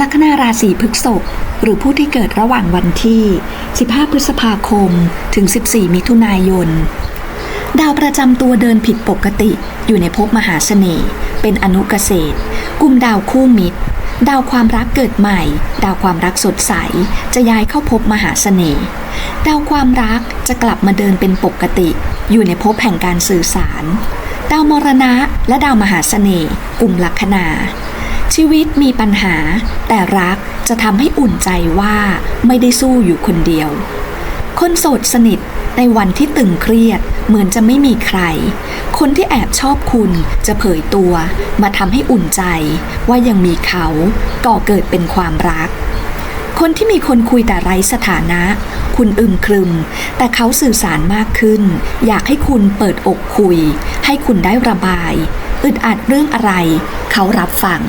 ลัคนาราศีพฤษภหรือผู้ที่เกิดระหว่างวันที่ 15 พฤษภาคม ถึง 14 มิถุนายน ดาวประจำตัวเดินผิดปกติอยู่ในภพมหาเสน่ห์ เป็นอนุเกษตรกลุ่มดาวคู่มิตร ดาวความรักเกิดใหม่ ดาวความรักสดใส จะย้ายเข้าภพมหาเสน่ห์ ดาวความรักจะกลับมาเดินเป็นปกติ อยู่ในภพแห่งการสื่อสาร ดาวมรณะและดาวมหาเสน่ห์กลุ่มลัคนา ชีวิตมีปัญหา แต่รักจะทำให้อุ่นใจว่าไม่ได้สู้อยู่คนเดียว คนโสดสนิทในวันที่ตึงเครียดเหมือนจะไม่มีใคร คนที่แอบชอบคุณจะเผยตัวมาทำให้อุ่นใจว่ายังมีเขาก่อเกิดเป็นความรัก คนที่มีคนคุยแต่ไร้สถานะ คุณอึมครึม แต่เขาสื่อสารมากขึ้น อยากให้คุณเปิดอกคุย ให้คุณได้ระบาย อึดอัดเรื่องอะไร เขารับฟัง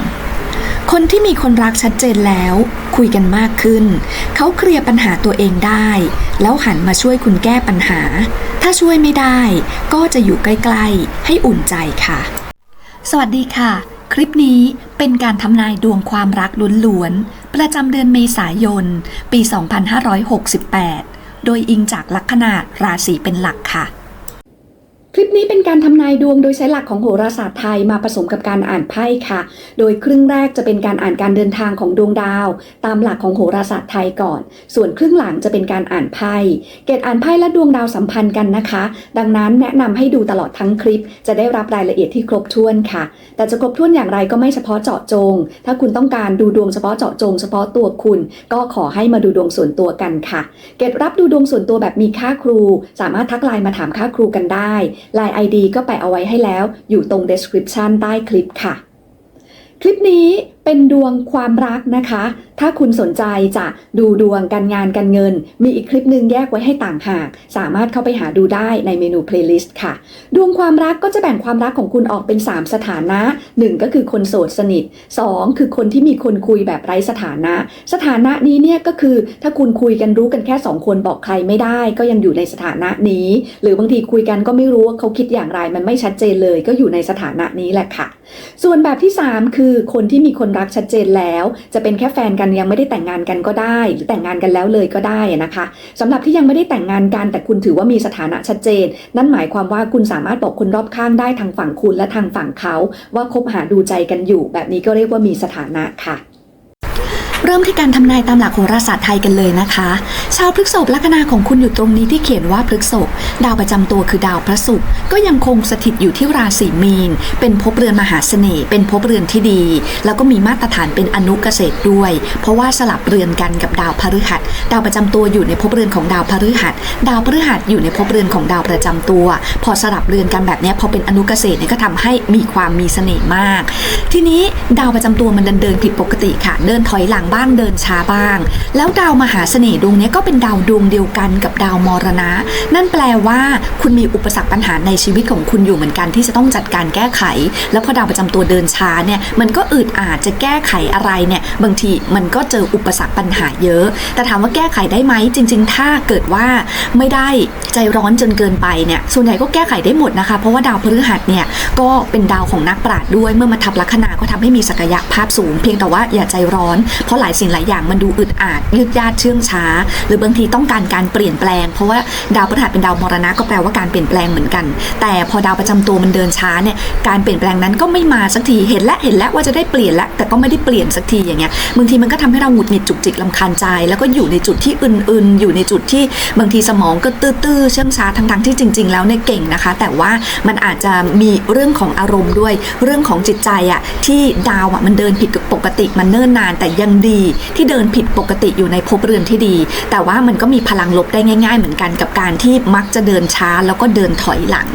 คนที่มีคนรักชัดเจนแล้ว คุยกันมากขึ้น เขาเคลียร์ปัญหาตัวเองได้ แล้วหันมาช่วยคุณแก้ปัญหา ถ้าช่วยไม่ได้ ก็จะอยู่ใกล้ๆ ให้อุ่นใจค่ะ สวัสดีค่ะ คลิปนี้เป็นการทำนายดวงความรักล้วนๆ ประจำเดือนเมษายน ปี 2568 โดยอิงจากลัคนาราศีเป็นหลักค่ะ คลิปนี้เป็นการทำนายดวงโดยใช้หลักของโหราศาสตร์ไทยมาผสมกับการอ่านไพ่ค่ะ โดยครึ่งแรกจะเป็นการอ่านการเดินทางของดวงดาว ตามหลักของโหราศาสตร์ไทยก่อน ส่วนครึ่งหลังจะเป็นการอ่านไพ่ เกตอ่านไพ่และดวงดาวสัมพันธ์กันนะคะ ดังนั้นแนะนำให้ดูตลอดทั้งคลิป จะได้รับรายละเอียดที่ครบถ้วนค่ะ แต่จะครบถ้วนอย่างไรก็ไม่เฉพาะเจาะจง ถ้าคุณต้องการดูดวงเฉพาะเจาะจง เฉพาะตัวคุณ ก็ขอให้มาดูดวงส่วนตัวกันค่ะ เกตรับดูดวงส่วนตัวแบบมีค่าครู สามารถทักไลน์มาถามค่าครูกันได้ไลน์ ID ก็แปะเอาไว้ให้แล้ว อยู่ตรง description ใต้คลิปค่ะ คลิปนี้เป็นดวงความรักนะคะ ถ้าคุณสนใจจะดูดวงการงานการเงิน มีอีกคลิปหนึ่งแยกไว้ให้ต่างหาก สามารถเข้าไปหาดูได้ในเมนู playlist ค่ะ ดวงความรักก็จะแบ่งความรักของคุณออกเป็น 3 สถานะ 1 ก็คือคนโสดสนิท 2 คือคนที่มีคนคุยแบบไร้สถานะ สถานะนี้เนี่ยก็คือถ้าคุณคุยกันรู้กันแค่ 2 คนบอกใครไม่ได้ ก็ยังอยู่ในสถานะนี้ หรือบางทีคุยกันก็ไม่รู้ว่าเขาคิดอย่างไรมันไม่ชัดเจนเลย ก็อยู่ในสถานะนี้แหละค่ะ ส่วนแบบที่ 3 คือคนที่มีคนรักชัดเจนแล้ว จะเป็นแค่แฟนกันยังไม่ได้แต่งงานกันก็ได้ หรือแต่งงานกันแล้วเลยก็ได้นะคะสำหรับที่ยังไม่ได้แต่งงานกันแต่คุณถือว่ามีสถานะชัดเจน นั่นหมายความว่าคุณสามารถบอกคนรอบข้างได้ทางฝั่งคุณและทางฝั่งเขา ว่าคบหาดูใจกันอยู่ แบบนี้ก็เรียกว่ามีสถานะค่ะ เริ่มที่การทำนายตามหลักโหราศาสตร์ไทยกันเลยนะคะ ชาวพฤกษภลัคนาของคุณอยู่ตรงนี้ที่เขียนว่าพฤกษภดาวประจำตัวคือดาวพระศุกร์ก็ยังคงสถิตอยู่ที่ราศีมีน เป็นภพเรือนมหาเสน่ห์เป็นภพเรือนที่ดี แล้วก็มีมาตรฐานเป็นอนุเกษตรด้วย เพราะว่าสลับเรือนกันกับดาวพฤหัส ดาวประจำตัวอยู่ในภพเรือนของดาวพฤหัส ดาวพฤหัสอยู่ในภพเรือนของดาวประจำตัว พอสลับเรือนกันแบบนี้พอเป็นอนุเกษตรเนี่ยก็ทำให้มีความมีเสน่ห์มาก ทีนี้ดาวประจำตัวมันเดินเดินผิดปกติค่ะ เดินถอยหลังบ้างเดินช้าบ้าง แล้วดาวมหาเสน่ห์ดวงนี้ก็เป็นดาวดวงเดียวกันกับดาวมรณะ นั่นแปลว่าคุณมีอุปสรรคปัญหาในชีวิตของคุณอยู่เหมือนกันที่จะต้องจัดการแก้ไข แล้วพอดาวประจำตัวเดินช้าเนี่ยมันก็อึดอาจจะแก้ไขอะไรเนี่ยบางทีมันก็เจออุปสรรคปัญหาเยอะ แต่ถามว่าแก้ไขได้ไหมจริง ๆ ถ้าเกิดว่าไม่ได้ใจร้อนจนเกินไปเนี่ยส่วนใหญ่ก็แก้ไขได้หมดนะคะ เพราะว่าดาวพฤหัสเนี่ยก็เป็นดาวของนักปราชญ์ด้วยเมื่อมาทับลัคนาก็ทำให้มีศักยภาพสูง เพียงแต่ว่าอย่าใจร้อน เพราะหลายสิ่งหลายอย่างมันดูอึดอัดยืดยาดเชื่องช้า หรือบางทีต้องการการเปลี่ยนแปลง เพราะว่าดาวพฤหัสเป็นดาวมรณะก็แปลว่าการเปลี่ยนแปลงเหมือนกัน แต่พอดาวประจำตัวมันเดินช้าเนี่ยการเปลี่ยนแปลงนั้นก็ไม่มาสักทีเห็นและเห็นแล้วว่าจะได้เปลี่ยนแล้วแต่ก็ไม่ได้เปลี่ยนสักทีอย่างเงี้ยบางทีมันก็ทำให้เราหงุดหงิดจุกจิกลำคาญใจ แล้วก็อยู่ในจุดที่อึนๆอยู่ในจุดที่บางทีสมองก็ตื้อๆเชื่องช้าทั้งๆที่จริง ๆ แล้วเนี่ยเก่งนะคะ แต่ว่ามันอาจจะมีเรื่องของอารมณ์ด้วย เรื่องของจิตใจอะที่ดาวอะมันเดินผิดปกติมันเนิ่นนาน แต่ยังดีที่เดินผิดปกติอยู่ในภพเรือนที่ดี แต่ว่ามันก็มีพลังลบได้ง่าย ๆ เหมือนกันกับการที่มักจะเดินช้าแล้วก็เดินถอยหลัง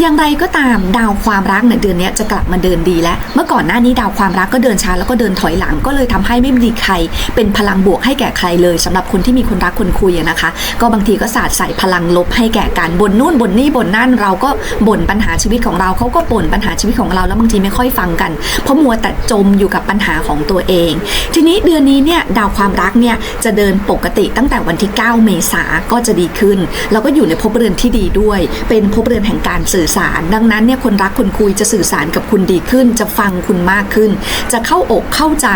อย่างไรก็ตามดาวความรักในเดือนนี้จะกลับมาเดินดีแล้ว เมื่อก่อนหน้านี้ดาวความรักก็เดินช้าแล้วก็เดินถอยหลัง ก็เลยทำให้ไม่มีใคร เป็นพลังบวกให้แก่ใครเลยสำหรับคนที่มีคนรักคนคุยนะคะ ก็บางทีก็สาดใส่พลังลบให้แก่กันบนนู่นบนนี่บนนั่นเราก็บ่นปัญหาชีวิตของเราเขาก็บ่นปัญหาชีวิตของเราแล้วบางทีไม่ค่อยฟังกัน เพราะมัวแต่จมอยู่กับปัญหาของตัวเอง ทีนี้เดือนนี้เนี่ยดาวความรักเนี่ยจะเดินปกติตั้งแต่วันที่ 9 เมษาก็จะดีขึ้น แล้วก็อยู่ในภพเรือนที่ดีด้วย เป็นภพเรือนแห่งการสื่อสาร ดังนั้นเนี่ยคนรักคนคุยจะสื่อสารกับคุณดีขึ้น จะฟังคุณมากขึ้น จะเข้าอกเข้าใจ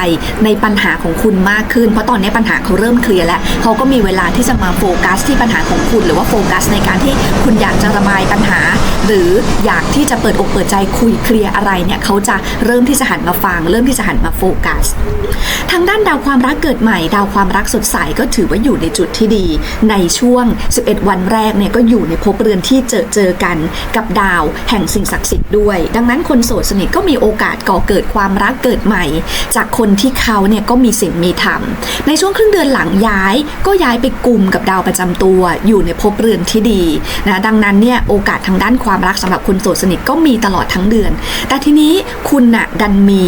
ในปัญหาของคุณมากขึ้น เพราะตอนนี้ปัญหาเขาเริ่มเคลียร์แล้วเขาก็มีเวลาที่จะมาโฟกัสที่ปัญหาของคุณ หรือว่าโฟกัสในการที่คุณอยากจะระบายปัญหา หรืออยากที่จะเปิดอกเปิดใจคุยเคลียร์อะไรเนี่ยเขาจะเริ่มที่จะหันมาฟัง เริ่มที่จะหันมาโฟกัสทางด้านดาวความรักเกิดใหม่ ดาวความรักสดใสก็ถือว่าอยู่ในจุดที่ดี ในช่วง 11 วันแรกเนี่ยก็อยู่ในภพเรือนที่เจอเจอกันกับดาวแห่งสิ่งศักดิ์สิทธิ์ด้วย ดังนั้นคนโสดสนิทก็มีโอกาสก่อเกิดความรักเกิดใหม่ จากคนที่เขาเนี่ยก็มีสิ่งมีธรรมในช่วงครึ่งเดือนหลังย้ายก็ย้ายไปกลุ่มกับดาวประจำตัวอยู่ในภพเรือนที่ดีนะดังนั้นเนี่ยโอกาสทางด้านความรักสำหรับคนโสดสนิทก็มีตลอดทั้งเดือน แต่ทีนี้คุณน่ะดันมี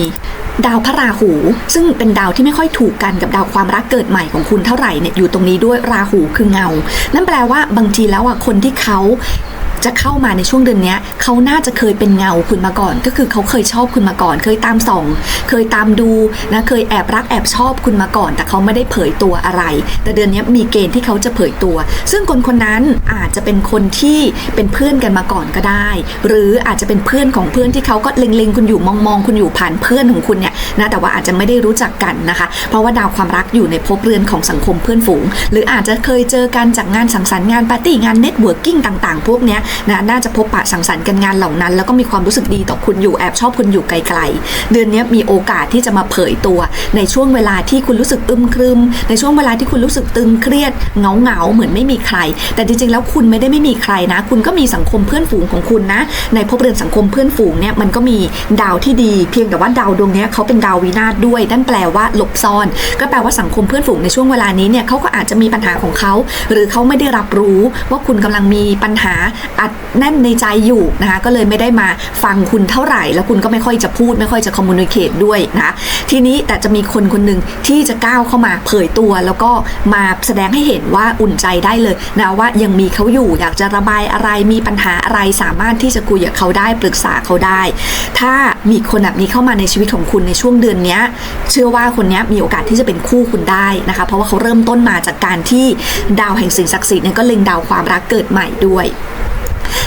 ดาวพระราหู ซึ่งเป็นดาวที่ไม่ค่อยถูกกันกับดาวความรักเกิดใหม่ของคุณเท่าไหร่เนี่ยอยู่ตรงนี้ด้วยราหูคือเงา นั่นแปลว่าบางทีแล้วอะคนที่เขา จะเข้ามาในช่วงเดือนนี้เขาน่าจะเคยเป็นเงาคุณมาก่อน ก็คือเขาเคยชอบคุณมาก่อน เคยตามส่อง เคยตามดูนะเคยแอบรักแอบชอบคุณมาก่อน แต่เขาไม่ได้เผยตัวอะไร แต่เดือนนี้มีเกณฑ์ที่เขาจะเผยตัว ซึ่งคนคนนั้นอาจจะเป็นคนที่เป็นเพื่อนกันมาก่อนก็ได้ หรืออาจจะเป็นเพื่อนของเพื่อนที่เขาก็เล็งๆคุณอยู่มองๆคุณอยู่ผ่านเพื่อนของคุณเนี่ยนะแต่ว่าอาจจะไม่ได้รู้จักกันนะคะ เพราะว่าดาวความรักอยู่ในภพเรือนของสังคมเพื่อนฝูง หรืออาจจะเคยเจอกันจากงานสังสรรค์งานปาร์ตี้งานเน็ตเวิร์กิ่งต่าง ๆ พวกเนี้ยนะน่าจะพบปะสังสรรค์กันงานเหล่านั้น แล้วก็มีความรู้สึกดีต่อคุณอยู่แอบชอบคุณอยู่ไกลๆ เดือนนี้มีโอกาสที่จะมาเผยตัวในช่วงเวลาที่คุณรู้สึกอึมครึม ในช่วงเวลาที่คุณรู้สึกตึงเครียดเงาเงาเหมือนไม่มีใคร แต่จริงๆแล้วคุณไม่ได้ไม่มีใครนะ คุณก็มีสังคมเพื่อนฝูงของคุณนะ ในภพเรือนสังคมเพื่อนฝูงเนี่ยมันก็มีดาวที่ดี เพียงแต่ว่าดาวดวงนี้เขาเป็นดาววินาศด้วยนั่นแปลว่าหลบซ่อน ก็แปลว่าสังคมเพื่อนฝูงในช่วงเวลานี้เนี่ยเขาก็อาจจะมีปัญหาของเขา หรือเขาไม่ได้รับรู้ว่าคุณกำลังมีปัญหาอัดแน่นในใจอยู่นะคะก็เลยไม่ได้มาฟังคุณเท่าไหร่ แล้วคุณก็ไม่ค่อยจะพูด ไม่ค่อยจะคอมมูนิเคตด้วยนะทีนี้แต่จะมีคนคนหนึ่งที่จะก้าวเข้ามาเผยตัว แล้วก็มาแสดงให้เห็นว่าอุ่นใจได้เลยนะว่ายังมีเขาอยู่อยากจะระบายอะไรมีปัญหาอะไรสามารถที่จะคุยกับเขาได้ปรึกษาเขาได้ ถ้ามีคนแบบนี้เข้ามาในชีวิตของคุณในช่วงเดือนนี้เชื่อว่าคนนี้มีโอกาสที่จะเป็นคู่คุณได้นะคะ เพราะว่าเขาเริ่มต้นมาจากการที่ดาวแห่งสิ่งศักดิ์สิทธิ์เนี่ยก็เล็งดาวความรักเกิดใหม่ด้วย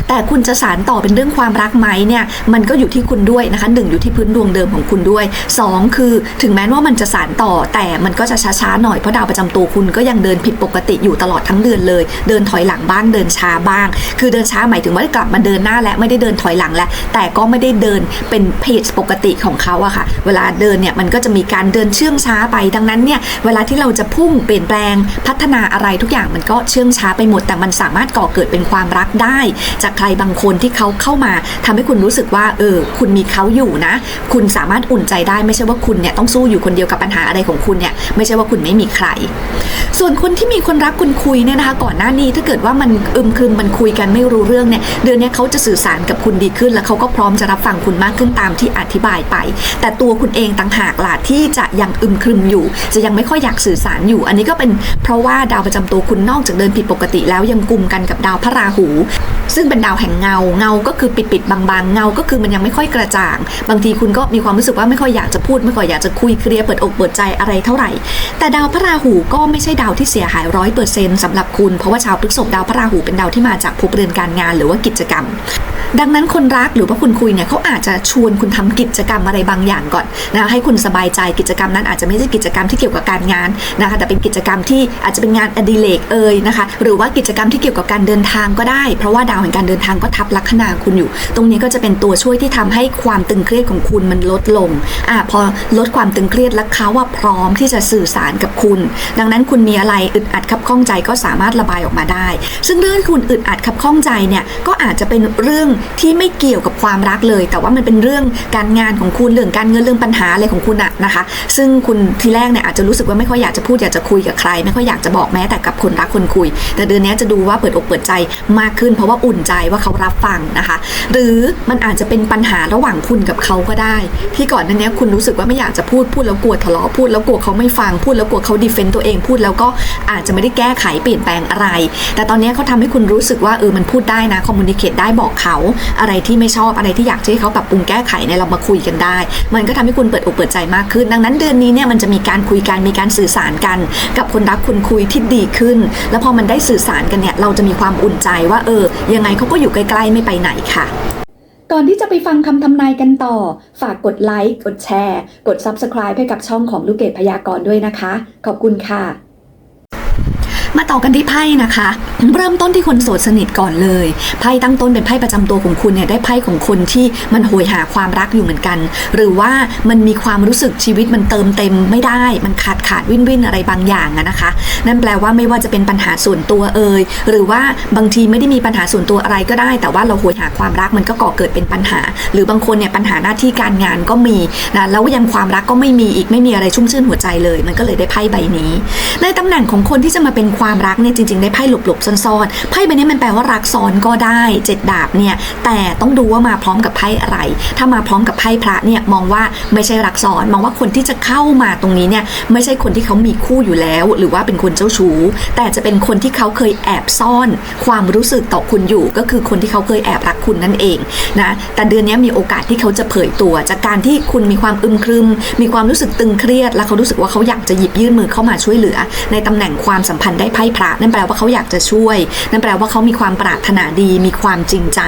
แต่คุณจะสารต่อเป็นเรื่องความรักไหมเนี่ยมันก็อยู่ที่คุณด้วยนะคะหนึ่งอยู่ที่พื้นดวงเดิมของคุณด้วยสองคือถึงแม้ว่ามันจะสารต่อแต่มันก็จะช้าๆหน่อยเพราะดาวประจำตัวคุณก็ยังเดินผิดปกติอยู่ตลอดทั้งเดือนเลย เดินถอยหลังบ้างเดินช้าบ้าง คือเดินช้าหมายถึงว่ากลับมาเดินหน้าและไม่ได้เดินถอยหลังแล้วแต่ก็ไม่ได้เดินเป็นเพจปกติของเขาอะค่ะ เวลาเดินเนี่ยมันก็จะมีการเดินเชื่องช้าไปดังนั้นเนี่ยเวลาที่เราจะพุ่งเปลี่ยนแปลงพัฒนาอะไรทุกอย่างมันก็เชื่องช้าไปหมด แต่มันสามารถก่อเกิดเป็นความรักได้จากใครบางคนที่เขาเข้ามาทำให้คุณรู้สึกว่าเออคุณมีเขาอยู่นะ คุณสามารถอุ่นใจได้ไม่ใช่ว่าคุณเนี่ยต้องสู้อยู่คนเดียวกับปัญหาอะไรของคุณเนี่ยไม่ใช่ว่าคุณไม่มีใคร ส่วนคนที่มีคนรักคุณคุยเนี่ยนะคะ ก่อนหน้านี้ถ้าเกิดว่ามันอึมครึมมันคุยกันไม่รู้เรื่องเนี่ยเดือนนี้เขาจะสื่อสารกับคุณดีขึ้น แล้วเขาก็พร้อมจะรับฟังคุณมากขึ้นตามที่อธิบายไป แต่ตัวคุณเองต่างหากล่ะที่จะยังอึมครึมอยู่ จะยังไม่ค่อยอยากสื่อสารอยู่ อันนี้ก็เป็นเพราะว่าดาวประจำตัวคุณนอกจากเดินผิดปกติแล้วยังกลุ่มกันกับดาวพระราหู ซึ่งเป็นดาวแห่งเงาเงาก็คือปิดปิดๆบางๆ เงาก็คือมันยังไม่ค่อยกระจ่าง บางทีคุณก็มีความรู้สึกว่าไม่ค่อยอยากจะพูด ไม่ค่อยอยากจะคุยเคลียร์เปิดอกเปิดใจอะไรเท่าไหร่ แต่ดาวพระราหูก็ไม่ใช่ดาวที่เสียหายร้อยเปอร์เซ็นต์สำหรับคุณ เพราะว่าชาวพฤษภดาวพระราหูเป็นดาวที่มาจากภพเรือนการงานหรือว่ากิจกรรม ดังนั้นคนรักหรือว่าคุณคุยเนี่ยเขาอาจจะชวนคุณทำกิจกรรมอะไรบางอย่างก่อนนะคะให้คุณสบายใจกิจกรรมนั้นอาจจะไม่ใช่กิจกรรมที่เกี่ยวกับการงานนะคะแต่เป็นกิจกรรมที่อาจจะเป็นงานอดิเรกเอ่ยนะคะ หรือว่ากิจกรรมที่เกี่ยวกับการเดินทางก็ได้ เพราะว่าดาวแห่งการเดินทางก็ทับลัคนาคุณอยู่ ตรงนี้ก็จะเป็นตัวช่วยที่ทำให้ความตึงเครียดของคุณมันลดลงอ่าพอลดความตึงเครียดแล้วเขาว่าพร้อมที่จะสื่อสารกับคุณ ดังนั้นคุณมีอะไรอึดอัดขับข้องใจก็สามารถระบายออกมาได้ ซึ่งเรื่องคุณอึดอัดขับข้องใจเนี่ยก็อาจจะเป็นเรื่องที่ไม่เกี่ยวกับความรักเลย แต่ว่ามันเป็นเรื่องการงานของคุณเรื่องการเงินเรื่องปัญหาอะไรของคุณอะนะคะ ซึ่งคุณทีแรกเนี่ยอาจจะรู้สึกว่าไม่ค่อยอยากจะพูดอยากจะคุยกับใคร ไม่ค่อยอยากจะบอกแม้แต่กับคนรักคนคุย แต่เดือนนี้จะดูว่าเปิดอกเปิดใจมากขึ้นเพราะว่าอุ่นใจว่าเขารับฟังนะคะ หรือมันอาจจะเป็นปัญหาระหว่างคุณกับเขาก็ได้ ที่ก่อนนั้นเนี้ยคุณรู้สึกว่าไม่อยากจะพูดพูดแล้วกลัวทะเลาะพูดแล้วกลัวเขาไม่ฟังพูดแล้วกลัวเขาดีเฟนต์ตัวเองพูดแล้วก็อาจจะไม่ได้แก้ไขเปลี่ยนแปลงอะไร แต่ตอนนี้เขาทำให้คุณรู้สึกว่าเออมันพูดได้นะคอมมูนิเคตได้บอกเขาอะไรที่ไม่ชอบอะไรที่อยากให้เขาปรับปรุงแก้ไขเนี่ยเรามาคุยกันได้ มันก็ทำให้คุณเปิดอกเปิดใจมากขึ้น ดังนั้นเดือนนี้เนี่ยมันจะมีการคุยกันมีการสื่อสารกัน กับคนรักคุณคุยที่ดีขึ้น แล้วพอมันได้สื่อสารกันเนี่ยเราจะมีความอุ่นใจว่าเออยังไงเขาก็อยู่ใกล้ๆไม่ไปไหนค่ะ ก่อนที่จะไปฟังคำทำนายกันต่อ ฝากกดไลค์ กดแชร์ กด Subscribe ให้กับช่องของลูกเกดพยากรณ์ด้วยนะคะ ขอบคุณค่ะ ต่อกันที่ไพ่นะคะ เริ่มต้นที่คนโสดสนิทก่อนเลยไพ่ตั้งต้นเป็นไพ่ประจำตัวของคุณเนี่ยได้ไพ่ของคนที่มันโหยหาความรักอยู่เหมือนกัน หรือว่ามันมีความรู้สึกชีวิตมันเติมเต็มไม่ได้ มันขาดขาดวินวินอะไรบางอย่างอะนะคะ นั่นแปลว่าไม่ว่าจะเป็นปัญหาส่วนตัวเอ่ยหรือว่าบางทีไม่ได้มีปัญหาส่วนตัวอะไรก็ได้ แต่ว่าเราโหยหาความรักมันก็ก่อเกิดเป็นปัญหา หรือบางคนเนี่ยปัญหาหน้าที่การงานก็มีนะแล้วยังความรักก็ไม่มีอีกไม่มีอะไรชุ่มชื่นหัวใจเลย มันก็เลยได้ไพ่ใบนี้ ในตำแหน่งของคนที่จะมาเป็นความรักเนี่ยจริงๆได้ไพ่หลบๆซ่อนๆไพ่ใบนี้มันแปลว่ารักซ้อนก็ได้เจ็ดดาบเนี่ยแต่ต้องดูว่ามาพร้อมกับไพ่อะไร ถ้ามาพร้อมกับไพ่พระเนี่ยมองว่าไม่ใช่รักซ้อน มองว่าคนที่จะเข้ามาตรงนี้เนี่ยไม่ใช่คนที่เขามีคู่อยู่แล้ว หรือว่าเป็นคนเจ้าชู้ แต่จะเป็นคนที่เขาเคยแอบซ่อน ความรู้สึกต่อคุณอยู่ ก็คือคนที่เขาเคยแอบรักคุณนั่นเองนะแต่เดือนนี้มีโอกาสที่เขาจะเผยตัว จากการที่คุณมีความอึมครึม มีความรู้สึกตึงเครียด แล้วเขารู้สึกว่าเขาอยากจะหยิบยื่นมือเข้ามาช่วยเหลือ ในตำแหน่งความสัมพันธ์ได้ไพ่พระนั่นแปลว่าเขาอยากจะช่วย นั่นแปลว่าเขามีความปรารถนาดีมีความจริงใจ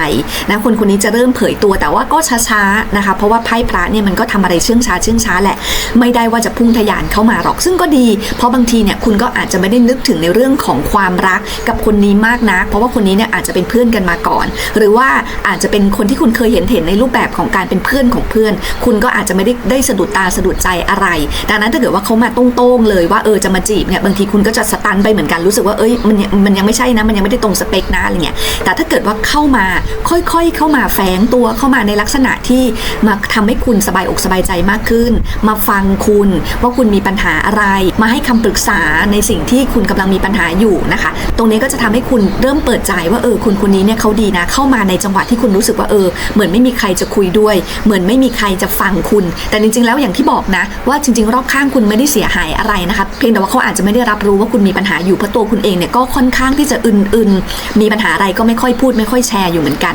นะคนคนนี้จะเริ่มเผยตัวแต่ว่าก็ช้าๆนะคะ เพราะว่าไพ่พระเนี่ยมันก็ทำอะไรเชื่องช้าเชื่องช้าแหละ ไม่ได้ว่าจะพุ่งทะยานเข้ามาหรอกซึ่งก็ดี เพราะบางทีเนี่ยคุณก็อาจจะไม่ได้นึกถึงในเรื่องของความรักกับคนนี้มากนัก เพราะว่าคนนี้เนี่ยอาจจะเป็นเพื่อนกันมาก่อน หรือว่าอาจจะเป็นคนที่คุณเคยเห็นเห็นในรูปแบบของการเป็นเพื่อนของเพื่อน คุณก็อาจจะไม่ได้ได้สะดุดตาสะดุดใจอะไร ดังนั้นถ้าเกิดว่าเขามาต้งๆเลยว่าเออจะมาจีบเนี่ยบางทีคุณก็จะสตันไปเหมือนกันรูู้สึกว่าเอ้ยมันมันยังไม่ใช่นะมันยังไม่ได้ตรงสเปคนะอะไรเงี้ยแต่ถ้าเกิดว่าเข้ามาค่อยๆ เข้ามาแฝงตัวเข้ามาในลักษณะที่มาทำให้คุณสบายอกสบายใจมากขึ้น มาฟังคุณว่าคุณมีปัญหาอะไร มาให้คำปรึกษาในสิ่งที่คุณกำลังมีปัญหาอยู่นะคะ ตรงนี้ก็จะทำให้คุณเริ่มเปิดใจว่าเออคุณคนนี้เนี่ยเขาดีนะ เข้ามาในจังหวะที่คุณรู้สึกว่าเออ เหมือนไม่มีใครจะคุยด้วย เหมือนไม่มีใครจะฟังคุณ แต่จริงๆ แล้วอย่างที่บอกนะ ว่าจริง ๆ รอบข้างคุณไม่ได้เสียหายอะไรนะคะเพียงแต่ว่าเขาอาจจะไม่ได้รับรู้ว่าคุณมีปัญหาอยู่เพราะตัวคุณเองเนี่ยก็ค่อนข้างที่จะอึนๆ มีปัญหาอะไรก็ไม่ค่อยพูดไม่ค่อยแชร์อยู่เหมือนกัน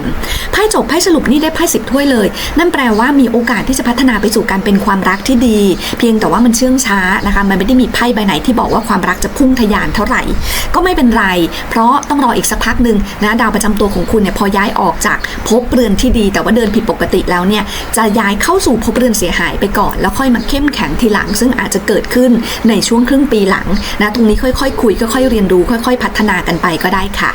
ไพ่จบไพ่สรุปนี่ได้ไพ่สิบถ้วยเลย นั่นแปลว่ามีโอกาสที่จะพัฒนาไปสู่การเป็นความรักที่ดี เพียงแต่ว่ามันเชื่องช้านะคะ มันไม่ได้มีไพ่ใบไหนที่บอกว่าความรักจะพุ่งทะยานเท่าไหร่ ก็ไม่เป็นไร เพราะต้องรออีกสักพักหนึ่งนะดาวประจำตัวของคุณเนี่ยพอย้ายออกจากภพเรือนที่ดี แต่ว่าเดินผิดปกติแล้วเนี่ยจะย้ายเข้าสู่ภพเรือนเสียหายไปก่อน แล้วค่อยมาเข้มแข็งทีหลัง ซึ่งอาจจะเกิดขึ้นในช่วงครึ่งปีหลังนะตรงนี้ค่อยๆคุยค่อยๆ เรียนรู้ค่อย ๆ พัฒนากันไปก็ได้ค่ะ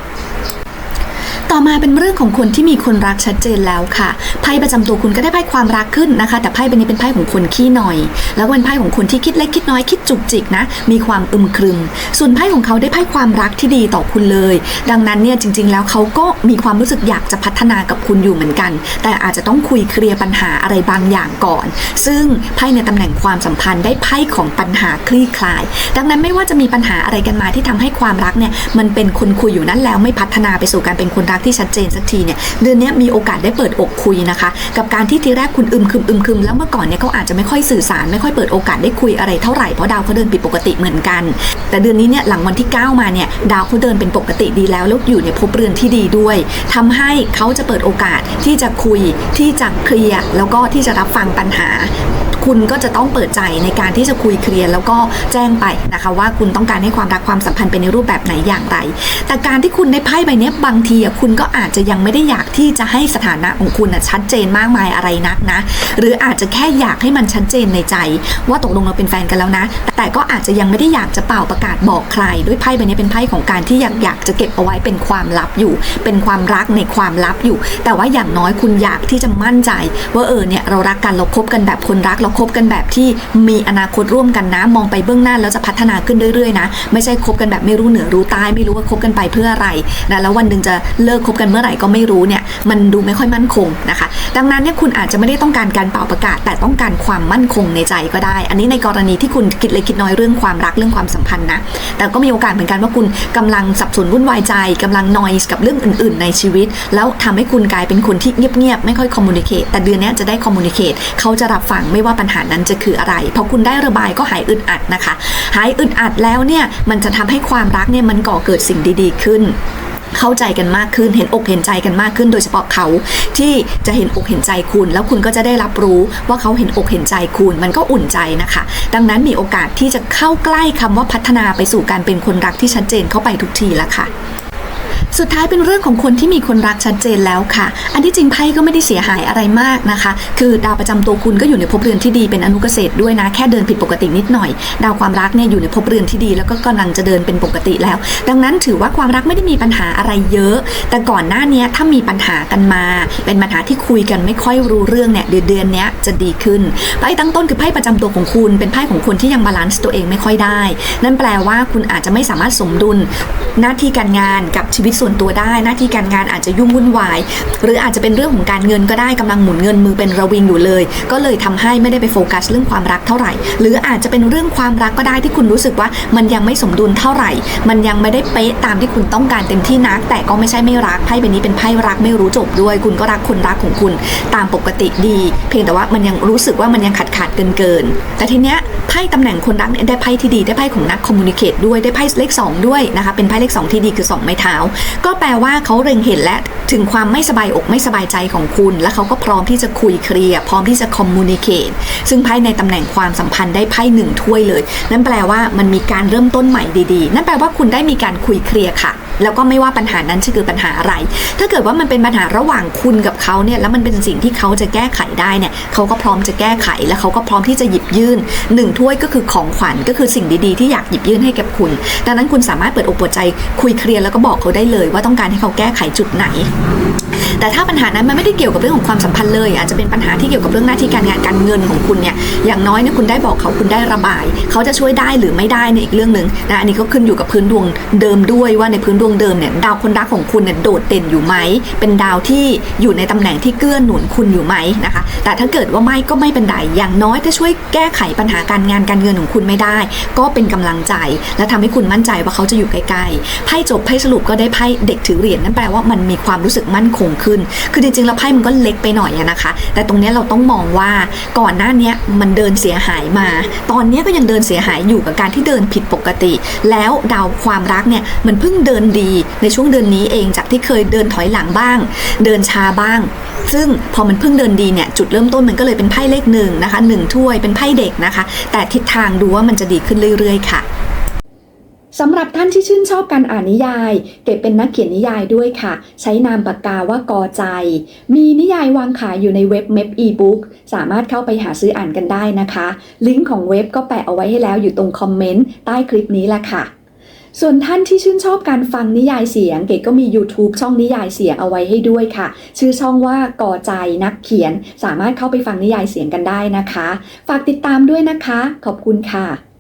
ต่อมาเป็นเรื่องของคนที่มีคนรักชัดเจนแล้วค่ะไพ่ประจำตัวคุณก็ได้ไพ่ความรักขึ้นนะคะ แต่ไพ่ใบนี้เป็นไพ่ของคนขี้หน่อย แล้วก็เป็นไพ่ของคนที่คิดเล็กคิดน้อยคิดจุกจิกนะ มีความอึมครึม ส่วนไพ่ของเขาได้ไพ่ความรักที่ดีต่อคุณเลย ดังนั้นเนี่ยจริง ๆ แล้วเขาก็มีความรู้สึกอยากจะพัฒนากับคุณอยู่เหมือนกัน แต่อาจจะต้องคุยเคลียร์ปัญหาอะไรบางอย่างก่อน ซึ่งไพ่ในตำแหน่งความสัมพันธ์ได้ไพ่ของปัญหาคลี่คลาย ดังนั้นไม่ว่าจะมีปัญหาอะไรกันมาที่ทำให้ความรักเนี่ยมันเป็นคนคุยอยู่นั่นแล้วไม่พัฒนาไปสู่การเป็นคนรักที่ชัดเจนสักทีเนี่ยเดือนนี้มีโอกาสได้เปิดอกคุยนะคะ กับการที่ทีแรกคุณอึมคึมอึมคึมแล้วเมื่อก่อนเนี่ยเขาอาจจะไม่ค่อยสื่อสารไม่ค่อยเปิดโอกาสได้คุยอะไรเท่าไหร่เพราะดาวเขาเดินผิดปกติเหมือนกัน แต่เดือนนี้เนี่ยหลังวันที่ 9 มาเนี่ยดาวเขาเดินเป็นปกติดีแล้วแล้วอยู่ในภพเรือนที่ดีด้วยทำให้เขาจะเปิดโอกาสที่จะคุยที่จะเคลียร์แล้วก็ที่จะรับฟังปัญหาคุณก็จะต้องเปิดใจในการที่จะคุยเคลียร์แล้วก็แจ้งไปนะคะ ว่าคุณต้องการให้ความรักความสัมพันธ์เป็นในรูปแบบไหนอย่างไร แต่การที่คุณได้ไพ่ใบนี้บางทีคุณก็อาจจะยังไม่ได้อยากที่จะให้สถานะของคุณอะชัดเจนมากมายอะไรนักนะ หรืออาจจะแค่อยากให้มันชัดเจนในใจ ว่าตกลงเราเป็นแฟนกันแล้วนะ แต่ก็อาจจะยังไม่ได้อยากจะเป่าประกาศบอกใคร ด้วยไพ่ใบนี้เป็นไพ่ของการที่อยากอยากจะเก็บเอาไว้เป็นความลับอยู่ เป็นความรักในความลับอยู่ แต่ว่าอย่างน้อยคุณอยากที่จะมั่นใจ ว่าเออเนี่ยเรารักกันเราคบกันแบบคนรักเราคบกันแบบที่มีอนาคตร่วมกันนะ มองไปเบื้องหน้าแล้วจะพัฒนาขึ้นเรื่อยๆนะ ไม่ใช่คบกันแบบไม่รู้เหนือรู้ใต้ไม่รู้ว่าคบกันไปเพื่ออะไรนะแล้ววันหนึ่งจะเลิกคบกันเมื่อไหร่ก็ไม่รู้เนี่ยมันดูไม่ค่อยมั่นคงนะคะ ดังนั้นเนี่ยคุณอาจจะไม่ได้ต้องการการเป่าประกาศ แต่ต้องการความมั่นคงในใจก็ได้ อันนี้ในกรณีที่คุณคิดเล็กคิดน้อยเรื่องความรักเรื่องความสัมพันธ์นะแต่ก็มีโอกาสเหมือนกันว่าคุณกำลังสับสนวุ่นวายใจกำลังนอยส์กับเรื่องอื่น ๆ ในชีวิต แล้วทำให้คุณกลายเป็นคนที่เงียบๆไม่ค่อยคอมมูนิเคตแต่เดือนนี้จะได้คอมมูนิเคตเขาจะรับฟังไม่ว่าปัญหานั้นจะคืออะไรพอคุณได้ระบายก็หายอึดอัดนะคะ หายอึดอัดแล้วเนี่ยมันจะทำให้ความรักเนี่ยมันก่อเกิดสิ่งดี ๆ ขึ้น เข้าใจกันมากขึ้น เห็นอกเห็นใจกันมากขึ้น โดยเฉพาะเขาที่จะเห็นอกเห็นใจคุณ แล้วคุณก็จะได้รับรู้ว่าเขาเห็นอกเห็นใจคุณ มันก็อุ่นใจนะคะ ดังนั้นมีโอกาสที่จะเข้าใกล้คำว่าพัฒนาไปสู่การเป็นคนรักที่ชัดเจนเข้าไปทุกทีละค่ะ สุดท้ายเป็นเรื่องของคนที่มีคนรักชัดเจนแล้วค่ะ อันที่จริงไพ่ก็ไม่ได้เสียหายอะไรมากนะคะ คือดาวประจำตัวคุณก็อยู่ในภพเรือนที่ดีเป็นอนุเกษตรด้วยนะ แค่เดินผิดปกตินิดหน่อย ดาวความรักเนี่ยอยู่ในภพเรือนที่ดี แล้วก็กำลังจะเดินเป็นปกติแล้ว ดังนั้นถือว่าความรักไม่ได้มีปัญหาอะไรเยอะ แต่ก่อนหน้านี้ถ้ามีปัญหากันมา เป็นปัญหาที่คุยกันไม่ค่อยรู้เรื่องเนี่ยเดือนเดือนนี้จะดีขึ้นไพ่ตั้งต้นคือไพ่ประจำตัวของคุณ เป็นไพ่ของคนที่ยังบาลานซ์ตัวเองไม่ค่อยได้ นั่นแปลว่าคุณอาจจะไม่สามารถสมดุลหน้าที่การงานกับชีวิตส่วนตัวได้ หน้าที่การงานอาจจะยุ่งวุ่นวาย หรืออาจจะเป็นเรื่องของการเงินก็ได้กำลังหมุนเงินมือเป็นระวิงอยู่เลย ก็เลยทำให้ไม่ได้ไปโฟกัสเรื่องความรักเท่าไหร่ หรืออาจจะเป็นเรื่องความรักก็ได้ที่คุณรู้สึกว่ามันยังไม่สมดุลเท่าไหร่ มันยังไม่ได้เป๊ะตามที่คุณต้องการเต็มที่นัก แต่ก็ไม่ใช่ไม่รักไพ่ใบนี้เป็นไพ่รักไม่รู้จบด้วย คุณก็รักคนรักของคุณตามปกติดี เพียงแต่ว่ามันยังรู้สึกว่ามันยังขาดขาดเกินเกินๆแต่ทีเนี้ยไพ่ตำแหน่งคนรักเนี่ยได้ไพ่ที่ดีได้ไพ่ของนักคอมมูนิเคตด้วยได้ไพ่เลขสองด้วยนะคะเป็นไพ่เลขสองที่ดีคือสองไม้เท้าก็แปลว่าเขาเร็งเห็นและถึงความไม่สบายอกไม่สบายใจของคุณ และเขาก็พร้อมที่จะคุยเคลียร์พร้อมที่จะคอมมูนิเคตซึ่งไพ่ในตำแหน่งความสัมพันธ์ได้ไพ่หนึ่งถ้วยเลย นั่นแปลว่ามันมีการเริ่มต้นใหม่ดีๆ นั่นแปลว่าคุณได้มีการคุยเคลียร์ค่ะ แล้วก็ไม่ว่าปัญหานั้นจะคือปัญหาอะไร ถ้าเกิดว่ามันเป็นปัญหาระหว่างคุณกับเขาเนี่ยแล้วมันเป็นสิ่งที่เขาจะแก้ไขได้เนี่ยเขาก็พร้อมจะแก้ไขและเขาก็พร้อมที่จะหยิบยื่นหนึ่งถ้วยก็คือของขวัญก็คือสิ่งดีๆ ที่อยากหยิบยื่นให้กับคุณ ดังนั้นคุณสามารถเปิดอกเปิดใจคุยเคลียร์แล้วก็บอกเขาได้เลย ว่าต้องการให้เขาแก้ไขจุดไหน แต่ถ้าปัญหานั้นมันไม่ได้เกี่ยวกับเรื่องของความสัมพันธ์เลย อาจจะเป็นปัญหาที่เกี่ยวกับเรื่องหน้าที่การงานการเงินของคุณเนี่ยอย่างน้อยเนี่ยคุณได้บอกเขาคุณได้ระบาย เขาจะช่วยได้หรือไม่ได้ในอีกเรื่องหนึ่งนะอันนี้ก็ขึ้นอยู่กับพื้นดวงเดิมด้วยว่าในพื้นดวงเดิมเนี่ยดาวคนรักของคุณเนี่ยโดดเด่นอยู่ไหม เป็นดาวที่อยู่ในตำแหน่งที่เกื้อหนุนคุณอยู่ไหมนะคะ แต่ถ้าเกิดว่าไม่ก็ไม่เป็นไรอย่างน้อยถ้าช่วยแก้ไขปัญหาการงานการเงินของคุณไม่ได้ ก็เป็นกำลังใจ และทำให้คุณมั่นใจว่าเขาจะอยู่ใกล้ๆไพ่จบไพ่สรุปก็ได้ไพ่เด็กถือเหรียญนั่นแปลว่ามันมีความรู้สึกมั่นคงขึ้น คือจริงๆแล้วไพ่มันก็เล็กไปหน่อยนะคะ แต่ตรงนี้เราต้องมองว่าก่อนหน้านี้มันเดินเสียหายมา ตอนนี้ก็ยังเดินเสียหายอยู่กับการที่เดินผิดปกติ แล้วดาวความรักเนี่ยมันเพิ่งเดินดีในช่วงเดือนนี้เองจากที่เคยเดินถอยหลังบ้าง เดินช้าบ้าง ซึ่งพอมันเพิ่งเดินดีเนี่ยจุดเริ่มต้นมันก็เลยเป็นไพ่เลขหนึ่งนะคะหนึ่งถ้วยเป็นไพ่เด็กนะคะ แต่ทิศทางดูว่ามันจะดีขึ้นเรื่อย ๆ ค่ะสำหรับท่านที่ชื่นชอบการอ่านนิยาย เก็บเป็นนักเขียนนิยายด้วยค่ะ ใช้นามปากกาว่ากอใจ มีนิยายวางขายอยู่ในเว็บเม p อีบุ๊กสามารถเข้าไปหาซื้ออ่านกันได้นะคะ ลิงก์ของเว็บก็แปะเอาไว้ให้แล้วอยู่ตรงคอมเมนต์ใต้คลิปนี้แหละค่ะ ส่วนท่านที่ชื่นชอบการฟังนิยายเสียง เก๋ก็มี YouTube ช่องนิยายเสียงเอาไว้ให้ด้วยค่ะ ชื่อช่องว่ากอใจนักเขียน สามารถเข้าไปฟังนิยายเสียงกันได้นะคะ ฝากติดตามด้วยนะคะ ขอบคุณค่ะ